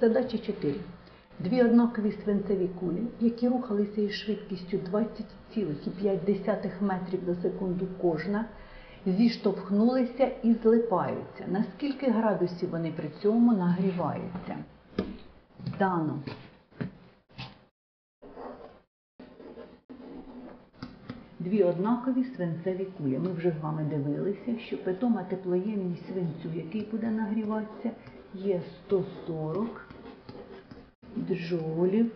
Задача 4. Дві однакові свинцеві кулі, які рухалися із швидкістю 20,5 метрів за секунду кожна, зіштовхнулися і злипаються. На скільки градусів вони при цьому нагріваються? Дано. Дві однакові свинцеві кулі. Ми вже з вами дивилися, що питома теплоємність свинцю, який буде нагріватися, є 140 джоулів,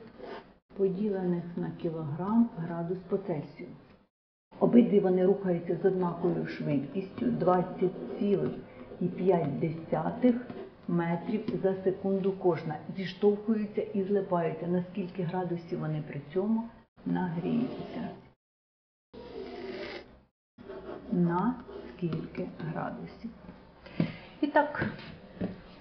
поділених на кілограм градус по Цельсію. Обидві вони рухаються з однаковою швидкістю 20,5 метрів за секунду кожна. Зіштовхуються і злипаються. На скільки градусів вони при цьому нагріються? На скільки градусів? І так,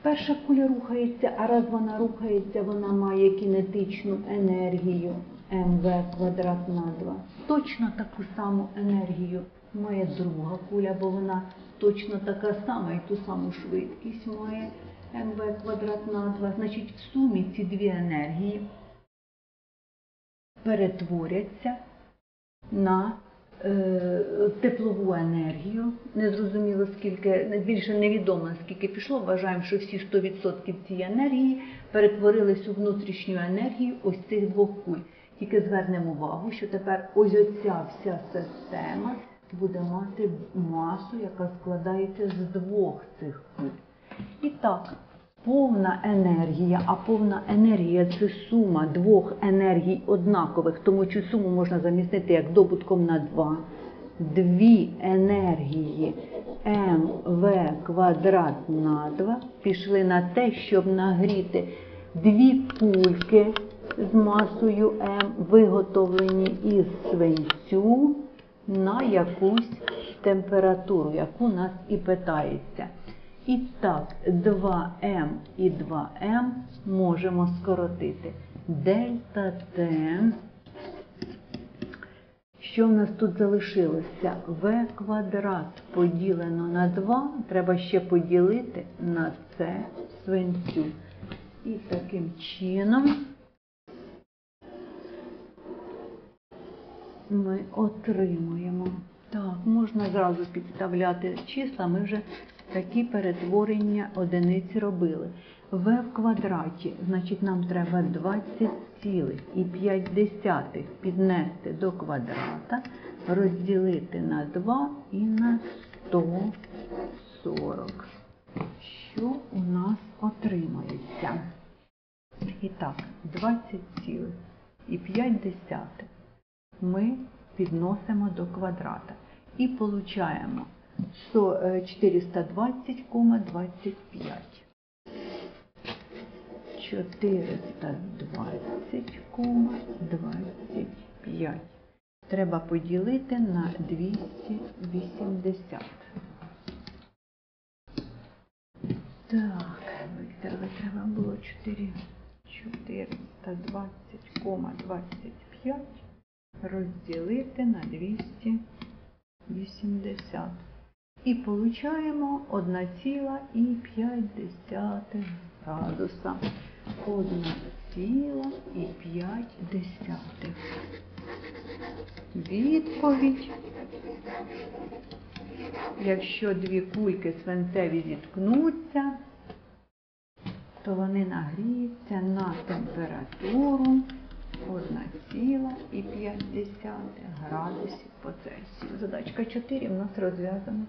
перша куля рухається, а раз вона рухається, вона має кінетичну енергію МВ квадрат на 2. Точно таку саму енергію має друга куля, бо вона точно така сама і ту саму швидкість має МВ квадрат на 2. Значить, в сумі ці дві енергії перетворяться на теплову енергію. Незрозуміло скільки, більше невідомо скільки пішло. Вважаємо, що всі 100% цієї енергії перетворились у внутрішню енергію ось цих двох куль. Тільки звернемо увагу, що тепер ось оця вся система буде мати масу, яка складається з двох цих куль. І так, повна енергія, а повна енергія це сума двох енергій однакових, тому цю суму можна замістити як добутком на 2. Дві енергії МВ квадрат на 2 пішли на те, щоб нагріти дві кульки з масою М, виготовлені із свинцю на якусь температуру, яку нас і питається. І так, 2М і 2М можемо скоротити. Дельта Т. Що в нас тут залишилося? В квадрат поділено на 2, треба ще поділити на С свинцю. І таким чином ми отримуємо. Так, можна зразу підставляти числа, ми вже такі перетворення одиниць робили. В в квадраті, значить, нам треба 20,5 піднести до квадрата, розділити на 2 і на 140. Що у нас отримається? І так, 20,5 ми підносимо до квадрата і получаємо 420,25. 420,25. Треба поділити на 280. Так, Вікторові треба було 4, 420,25 розділити на 280. І получаємо 1,5 градуса. 1,5. Відповідь. Якщо дві кульки свинцеві зіткнуться, то вони нагріються на температуру 1,5 градусів по Цельсію. Задачка 4 в нас розв'язана.